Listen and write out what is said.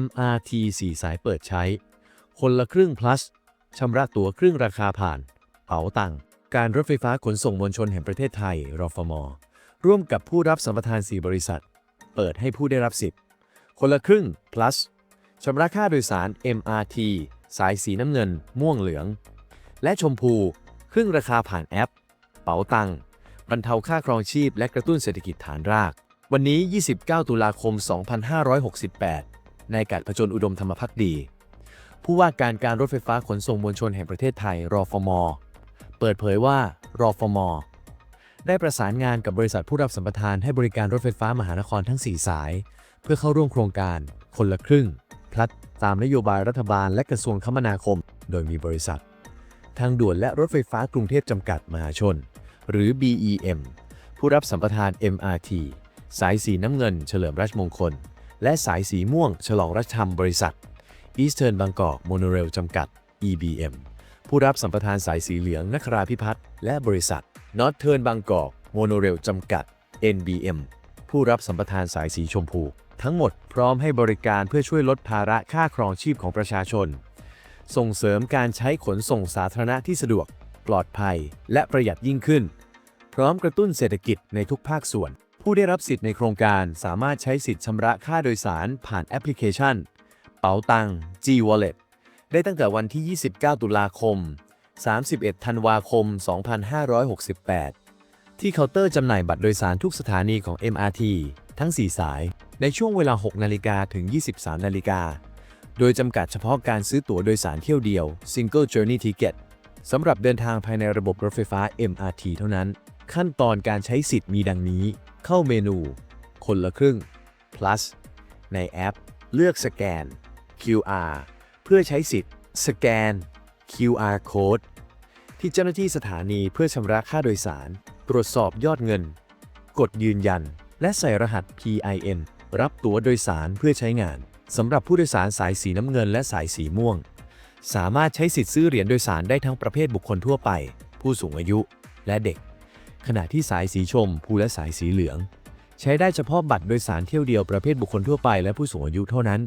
MRT 4 สายเปิดใช้ คนละครึ่ง plus ชำระตั๋วครึ่งราคาผ่าน เป๋าตังการรถไฟฟ้าขนส่งมวลชนแห่งประเทศไทย รฟม ร่วมกับผู้รับสัมปทาน 4 บริษัท เปิดให้ผู้ได้รับสิทธิ์ คนละครึ่ง plus ชำระค่าโดยสาร MRT สายสีน้ำเงิน ม่วงเหลือง และชมพู ครึ่งราคาผ่านแอป เป๋าตังบรรเทาค่าครองชีพและกระตุ้นเศรษฐกิจฐานราก วันนี้ 29 ตุลาคม 2568 ในกาดผจญอุดมธรรมพักดี ผู้ว่าการการรถไฟฟ้าขนส่งมวลชนแห่งประเทศไทยรอฟม เปิดเผยว่ารอฟม ได้ประสานงานกับบริษัทผู้รับสัมปทานให้บริการรถไฟฟ้ามหานครทั้ง 4 สาย เพื่อเข้าร่วมโครงการ คนละครึ่ง พลัดตามนโยบายรัฐบาลและกระทรวงคมนาคม โดยมีบริษัท ทางด่วนและรถไฟฟ้ากรุงเทพจำกัดมหาชน หรือ BEM ผู้รับสัมปทาน MRT สายสีน้ำเงิน เฉลิมราชมงคล และสายสีม่วง ฉลองรัชธรรมบริษัท Eastern Bangkok Monorail จำกัด EBM ผู้รับสัมปทานสายสีเหลืองนคราพิพัฒน์และบริษัท Northern Bangkok Monorail จำกัด NBM ผู้รับสัมปทานสายสีชมพู ทั้งหมดพร้อมให้บริการเพื่อช่วยลดภาระค่าครองชีพของประชาชน ส่งเสริมการใช้ขนส่งสาธารณะที่สะดวก ปลอดภัย และประหยัดยิ่งขึ้น พร้อมกระตุ้นเศรษฐกิจในทุกภาคส่วน ผู้ได้รับสิทธิ์ในโครงการสามารถใช้สิทธิ์ชำระค่าโดยสารผ่านแอปพลิเคชัน เป๋าตัง G Wallet ได้ตั้งแต่วันที่ 29 ตุลาคม 31 ธันวาคม 2568 ที่เคาน์เตอร์จำหน่ายบัตรโดยสารทุกสถานีของ MRT ทั้ง 4 สาย ในช่วงเวลา 6 นาฬิกาถึง 23 นาฬิกา โดยจำกัดเฉพาะการซื้อตั๋วโดยสารเที่ยวเดียว Single Journey Ticket สำหรับเดินทางภายในระบบรถไฟฟ้า MRT เท่านั้น ขั้นตอนการใช้สิทธิ์มีดังนี้ เข้าเมนู คนละครึ่ง plus ในแอป เลือกสแกน QR เพื่อใช้สิทธิ์สแกน QR code ที่เจ้าหน้าที่สถานีเพื่อชำระค่าโดยสาร ตรวจสอบยอดเงิน กดยืนยัน และใส่รหัส PIN รับตั๋วโดยสารเพื่อใช้งานสำหรับผู้โดยสารสายสีน้ำเงินและสายสีม่วง สามารถใช้สิทธิ์ซื้อเหรียญโดยสารได้ทั้งประเภทบุคคลทั่วไป ผู้สูงอายุ และเด็ก ขณะที่สายสีชมพูและสายสีเหลือง ใช้ได้เฉพาะบัตรโดยสารเที่ยวเดียวประเภทบุคคลทั่วไปและผู้สูงอายุเท่านั้น